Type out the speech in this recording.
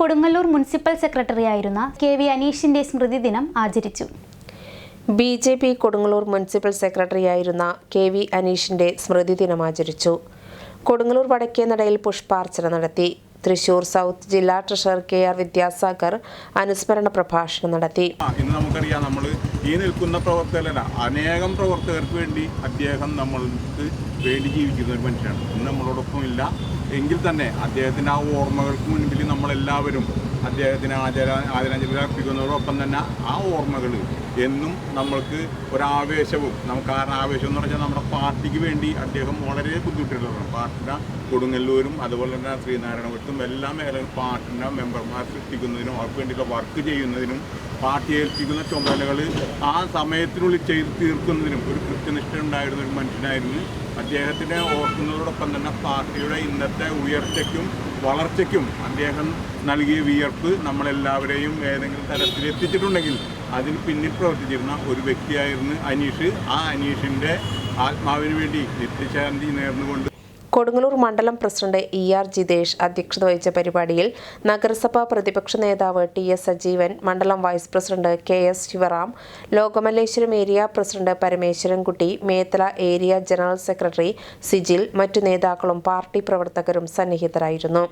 Kodungallur municipal സെക്രട്ടറിയായിരുന്ന K V അനീഷിന്റെ സ്മൃതിദിനം ആചരിച്ചു. B J P Kodungallur municipal സെക്രട്ടറിയായിരുന്ന കെ വി അനീഷിന്റെ സ്മൃതിദിനം ആചരിച്ചു. കൊടുങ്ങല്ലൂർ വടക്കേനടയിൽ പുഷ്പാർച്ചന നടത്തി. തൃശൂർ സൗത്ത് ജില്ലാ ട്രഷറർ കെ ആർ വിദ്യാസാഗർ അനുസ്മരണ പ്രഭാഷണം നടത്തി. ഇന്ന് നമുക്കറിയാം നമ്മൾ ഈ നിൽക്കുന്ന പ്രവർത്തകരല്ല. അനേകം പ്രവർത്തകർക്ക് വേണ്ടി അദ്ദേഹം നമ്മൾക്ക് വേണ്ടി ജീവിക്കുന്ന ഒരു മനുഷ്യനാണ്. ഇന്ന് നമ്മളോടൊപ്പം ഇല്ല എങ്കിൽ തന്നെ അദ്ദേഹത്തിന്റെ ആ ഓർമ്മകൾക്ക് മുൻപിൽ നമ്മളെല്ലാവരും അദ്ദേഹത്തിന് ആചര ആദരാഞ്ജലി അർപ്പിക്കുന്നതോടൊപ്പം തന്നെ ആ ഓർമ്മകൾ എന്നും നമ്മൾക്ക് ഒരാവേശവും നമുക്ക് കാരണം ആവേശം എന്ന് പറഞ്ഞാൽ നമ്മുടെ പാർട്ടിക്ക് വേണ്ടി അദ്ദേഹം വളരെ ബുദ്ധിമുട്ടുള്ളതാണ് പാർട്ടിയുടെ കൊടുങ്ങല്ലൂരും അതുപോലെ തന്നെ ശ്രീനാരായണപുരത്തും എല്ലാ മേഖലകളും പാർട്ടിന്റെ മെമ്പർമാർ സൃഷ്ടിക്കുന്നതിനും അവർക്ക് വേണ്ടിയുള്ള വർക്ക് ചെയ്യുന്നതിനും പാർട്ടി ഏൽപ്പിക്കുന്ന ചുമതലകൾ ആ സമയത്തിനുള്ളിൽ ചെയ്ത് തീർക്കുന്നതിനും ഒരു കൃത്യനിഷ്ഠ ഉണ്ടായിരുന്ന ഒരു മനുഷ്യനായിരുന്നു. അദ്ദേഹത്തിനെ ഓർക്കുന്നതോടൊപ്പം തന്നെ പാർട്ടിയുടെ ഇന്നത്തെ ഉയർച്ചയ്ക്കും വളർച്ചയ്ക്കും അദ്ദേഹം നൽകിയ വിയർപ്പ് നമ്മളെല്ലാവരെയും ഏതെങ്കിലും തരത്തിൽ എത്തിച്ചിട്ടുണ്ടെങ്കിൽ അതിന് പിന്നിൽ പ്രവർത്തിച്ചിരുന്ന ഒരു വ്യക്തിയായിരുന്നു അനീഷ്. ആ അനീഷിന്റെ ആത്മാവിന് വേണ്ടി നിത്യശാന്തി നേർന്നുകൊണ്ട് കൊടുങ്ങല്ലൂർ മണ്ഡലം പ്രസിഡന്റ് ഇ ആർ ജിതേഷ് അധ്യക്ഷത വഹിച്ച പരിപാടിയിൽ നഗരസഭാ പ്രതിപക്ഷ നേതാവ് ടി എസ് സജീവൻ മണ്ഡലം vice president K S Sivaram Lokamalleswaram area president Parameswarankutty Methala area general secretary Sijil മറ്റു നേതാക്കളും പാർട്ടി പ്രവർത്തകരും സന്നിഹിതരായിരുന്നു.